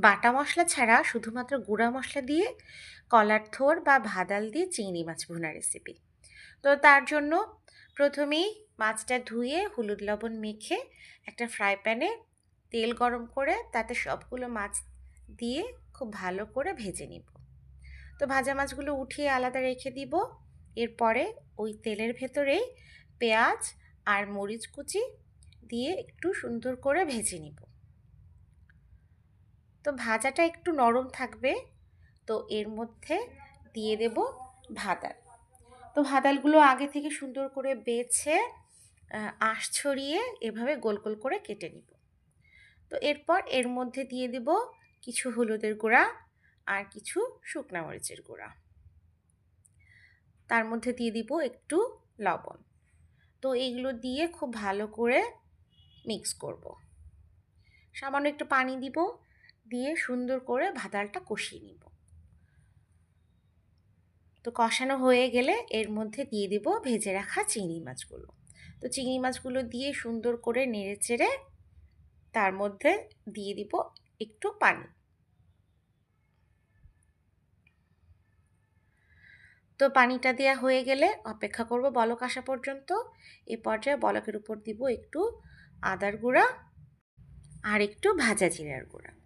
বাটা মশলা ছাড়া শুধুমাত্র গুঁড়া মশলা দিয়ে কলার থোর বা ভাদাল দিয়ে চিংড়ি মাছ ভুনা রেসিপি তো তার জন্য প্রথমেই মাছটা ধুয়ে হলুদ লবণ মেখে একটা ফ্রাই প্যানে তেল গরম করে তাতে সবগুলো মাছ দিয়ে খুব ভালো করে ভেজে নিব। তো ভাজা মাছগুলো উঠিয়ে আলাদা রেখে দিব। এরপরে ওই তেলের ভেতরেই পেঁয়াজ আর মরিচ কুচি দিয়ে একটু সুন্দর করে ভেজে নিব। তো ভাজাটা একটু নরম থাকবে। তো এর মধ্যে দিয়ে দেব ভাদাল। তো ভাদালগুলো আগে থেকে সুন্দর করে বেছে আঁশ ছড়িয়ে এভাবে গোল গোল করে কেটে নিব। তো এরপর এর মধ্যে দিয়ে দেব কিছু হলুদের গুঁড়া আর কিছু শুকনা মরিচের গুঁড়া। তার মধ্যে দিয়ে দিব একটু লবণ। তো এইগুলো দিয়ে খুব ভালো করে মিক্স করব। সামান্য একটু পানি দিব। দিয়ে সুন্দর করে ভাতালটা কষিয়ে নিব। তো কষানো হয়ে গেলে এর মধ্যে দিয়ে দিব ভেজে রাখা চিংড়ি মাছগুলো। তো চিংড়ি মাছগুলো দিয়ে সুন্দর করে নেড়ে চেড়ে তার মধ্যে দিয়ে দিব একটু পানি। তো পানিটা দেওয়া হয়ে গেলে অপেক্ষা করব বলক আসা পর্যন্ত। এ পর্যায়ে বলকের উপর দিব একটু আদার গুঁড়া আর একটু ভাজা জিরার গুঁড়া।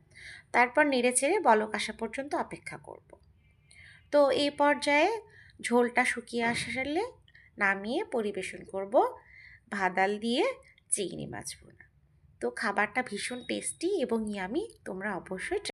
তারপর নেড়ে ছেড়ে বলক আসা পর্যন্ত অপেক্ষা করব। তো এই পর্যায়ে ঝোলটা শুকিয়ে আসলে নামিয়ে পরিবেশন করব। ভাদাল দিয়ে চিংড়ি মাছ বোনা তো খাবারটা ভীষণ টেস্টি এবং ইয়ামি তোমরা অবশ্যই